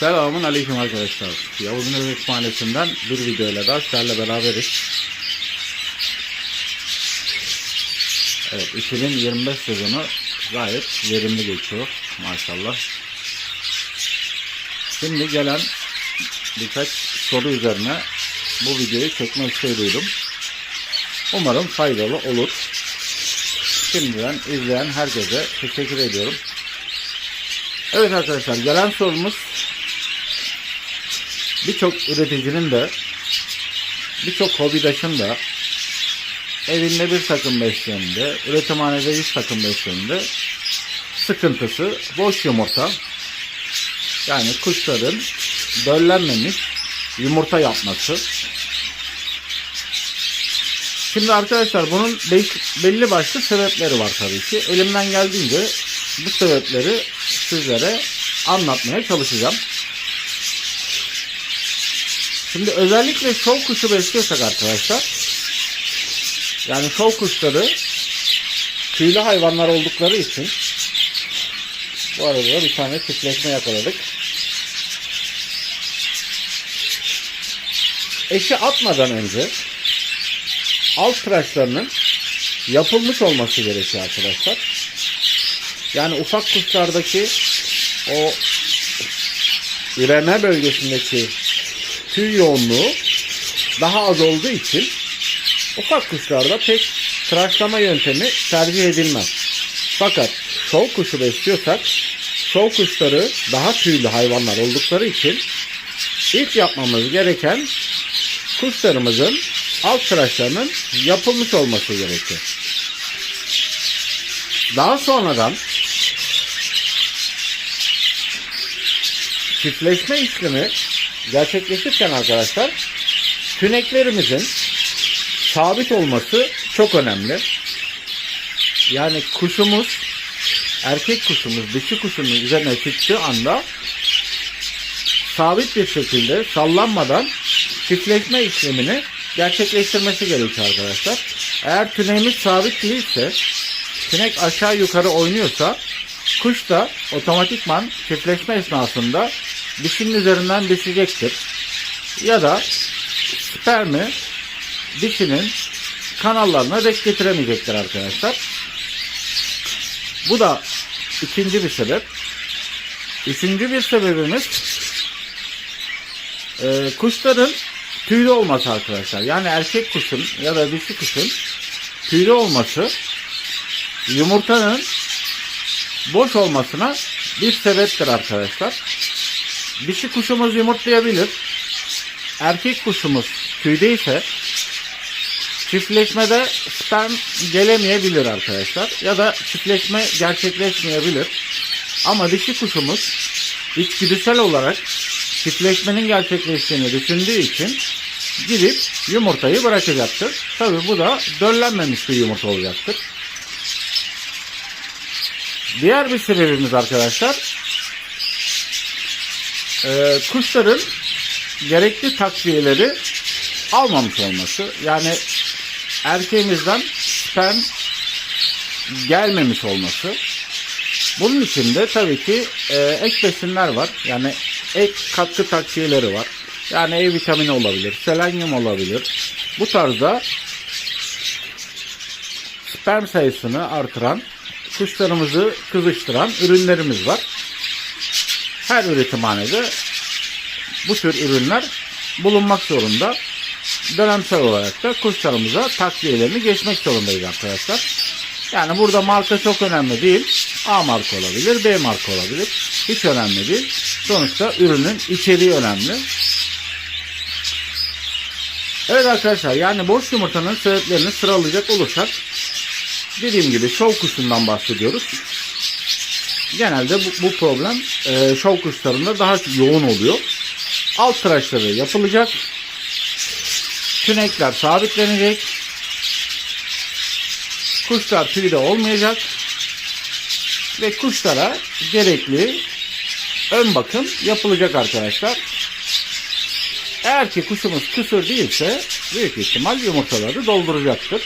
Selamun Aleyküm arkadaşlar. Yavuz'un Özbek Mahallesi'nden bir videoyla daha sizlerle beraberiz. Evet 2025 sezonu gayet verimli geçiyor maşallah. Şimdi gelen birkaç soru üzerine bu videoyu çekmek istedim. Umarım faydalı olur. Şimdiden izleyen herkese teşekkür ediyorum. Evet arkadaşlar gelen sorumuz birçok üreticinin de birçok hobidaşın da evinde bir takım besleninde, üretimhanede bir takım besleninde sıkıntısı boş yumurta. Yani kuşların döllenmemiş yumurta yapması. Şimdi arkadaşlar bunun belli başlı sebepleri var tabii ki. Elimden geldiğince bu sebepleri sizlere anlatmaya çalışacağım. Şimdi özellikle şov kuşu besliyorsak arkadaşlar yani şov kuşları tüylü hayvanlar oldukları için bu arada da bir tane çiftleşme yakaladık. Eşi atmadan önce alt tıraşlarının yapılmış olması gerekiyor arkadaşlar. Yani ufak kuşlardaki o üreme bölgesindeki tüy yoğunluğu daha az olduğu için ufak kuşlarda pek tıraşlama yöntemi tercih edilmez. Fakat şov kuşu besliyorsak şov kuşları daha tüylü hayvanlar oldukları için ilk yapmamız gereken kuşlarımızın alt tıraşlarının yapılmış olması gerekiyor. Daha sonradan çiftleşme işlemi gerçekleşirken arkadaşlar tüneklerimizin sabit olması çok önemli. Yani kuşumuz erkek kuşumuz dişi kuşunun üzerine çıktığı anda sabit bir şekilde sallanmadan çiftleşme işlemini gerçekleştirmesi gerekiyor arkadaşlar. Eğer tüneğimiz sabit değilse tünek aşağı yukarı oynuyorsa kuş da otomatikman çiftleşme esnasında dişinin üzerinden düşecektir. Ya da spermi dişinin kanallarına denk getiremeyecektir arkadaşlar. Bu da ikinci bir sebep. Üçüncü bir sebebimiz e, kuşların tüylü olması arkadaşlar. Yani erkek kuşun ya da dişi kuşun tüylü olması yumurtanın boş olmasına bir sebeptir arkadaşlar. Dişi kuşumuz yumurtlayabilir. Erkek kuşumuz tüydeyse çiftleşmede sperm gelemeyebilir arkadaşlar. Ya da çiftleşme gerçekleşmeyebilir. Ama dişi kuşumuz içgüdüsel olarak çiftleşmenin gerçekleştiğini düşündüğü için gidip yumurtayı bırakacaktır. Tabi bu da döllenmemiş bir yumurta olacaktır. Diğer bir sebebimiz arkadaşlar e, kuşların gerekli takviyeleri almamış olması. Yani erkeğimizden sperm gelmemiş olması. Bunun için de tabii ki e, ek besinler var. Yani ek katkı takviyeleri var. Yani E vitamini olabilir, selenyum olabilir. Bu tarzda sperm sayısını artıran, kuşlarımızı kızıştıran ürünlerimiz var. Her üretimhanede bu tür ürünler bulunmak zorunda. Dönemsel olarak da kuşlarımıza takviyelerini geçmek zorundayız arkadaşlar. Yani burada marka çok önemli değil. A marka olabilir, B marka olabilir. Hiç önemli değil. Sonuçta ürünün içeriği önemli. Evet arkadaşlar yani boş yumurtanın sebeplerini sıralayacak olursak dediğim gibi şov kuşundan bahsediyoruz. Genelde bu, bu problem e, şov kuşlarında daha yoğun oluyor. Alt tıraşları yapılacak. Tünekler sabitlenecek. Kuşlar tüyde olmayacak. Ve kuşlara gerekli ön bakım yapılacak arkadaşlar. Eğer ki kuşumuz kısır değilse büyük ihtimal yumurtaları dolduracaktır.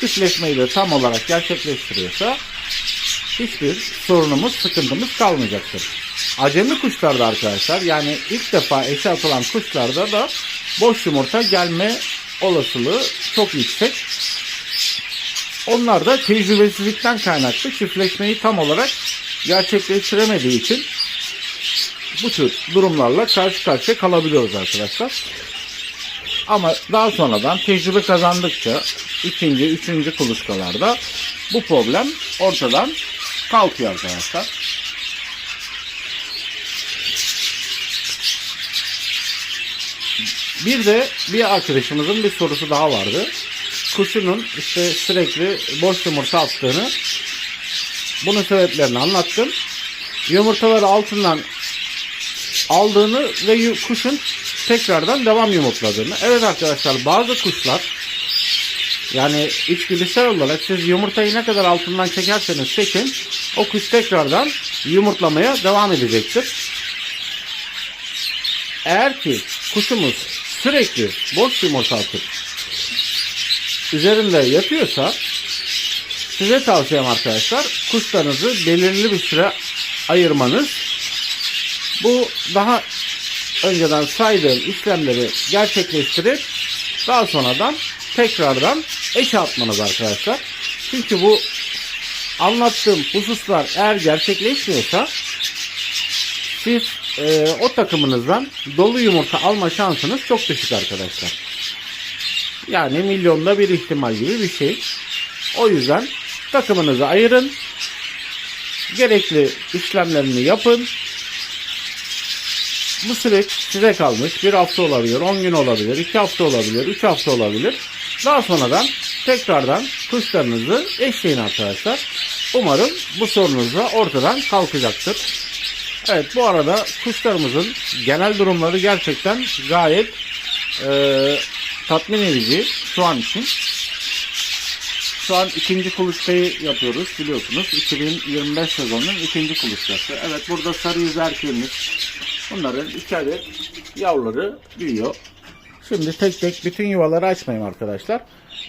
Çiftleşmeyi de tam olarak gerçekleştiriyorsa hiçbir sorunumuz, sıkıntımız kalmayacaktır. acemi kuşlarda arkadaşlar yani ilk defa eşe atılan kuşlarda da boş yumurta gelme olasılığı çok yüksek. Onlar da tecrübesizlikten kaynaklı çiftleşmeyi tam olarak gerçekleştiremediği için bu tür durumlarla karşı karşıya kalabiliyoruz arkadaşlar. Ama daha sonradan tecrübe kazandıkça ikinci, üçüncü kuluçkalarda bu problem ortadan kalkıyor arkadaşlar. Bir de bir arkadaşımızın bir sorusu daha vardı. Kuşunun işte sürekli boş yumurta attığını bunun sebeplerini anlattım. Yumurtaları altından aldığını ve kuşun tekrardan devam yumurtladığını. Evet arkadaşlar bazı kuşlar yani içgüdüsel olarak siz yumurtayı ne kadar altından çekerseniz çekin o kuş tekrardan yumurtlamaya devam edecektir. Eğer ki kuşumuz sürekli boş yumurta atıp üzerinde yatıyorsa size tavsiyem arkadaşlar kuşlarınızı belirli bir süre ayırmanız. Bu daha önceden saydığım işlemleri gerçekleştirip daha sonradan tekrardan eşe atmanız arkadaşlar. Çünkü bu anlattığım hususlar eğer gerçekleşmiyorsa siz e, o takımınızdan dolu yumurta alma şansınız çok düşük arkadaşlar. Yani milyonda bir ihtimal gibi bir şey. O yüzden takımınızı ayırın. Gerekli işlemlerini yapın. Bu süreç size kalmış. Bir hafta olabilir, 10 gün olabilir, 2 hafta olabilir, 3 hafta olabilir. Daha sonradan tekrardan kuşlarınızı eşleyin arkadaşlar. Umarım bu sorunuz da ortadan kalkacaktır. Evet bu arada kuşlarımızın genel durumları gerçekten gayet eee, tatmin edici şu an için. Şu an ikinci kuluçkayı yapıyoruz biliyorsunuz. 2025 sezonunun ikinci kuluçkası. Evet burada sarı yüz erkeğimiz. Bunların iki adet yavruları büyüyor. Şimdi tek tek bütün yuvaları açmayayım arkadaşlar.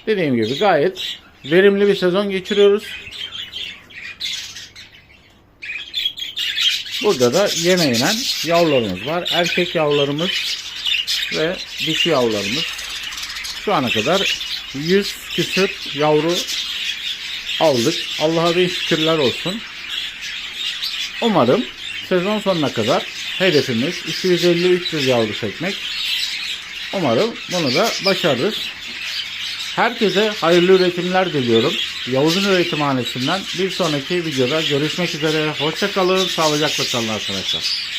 Dediğim gibi gayet verimli bir sezon geçiriyoruz. Burada da yeme inen yavrularımız var. Erkek yavrularımız ve dişi yavrularımız. Şu ana kadar 100 küsür yavru aldık. Allah'a bir şükürler olsun. Umarım sezon sonuna kadar hedefimiz 250-300 yavru çekmek. Umarım bunu da başarırız. Herkese hayırlı üretimler diliyorum. Yavuz'un üretimhanesinden bir sonraki videoda görüşmek üzere. Hoşçakalın, sağlıcakla kalın arkadaşlar.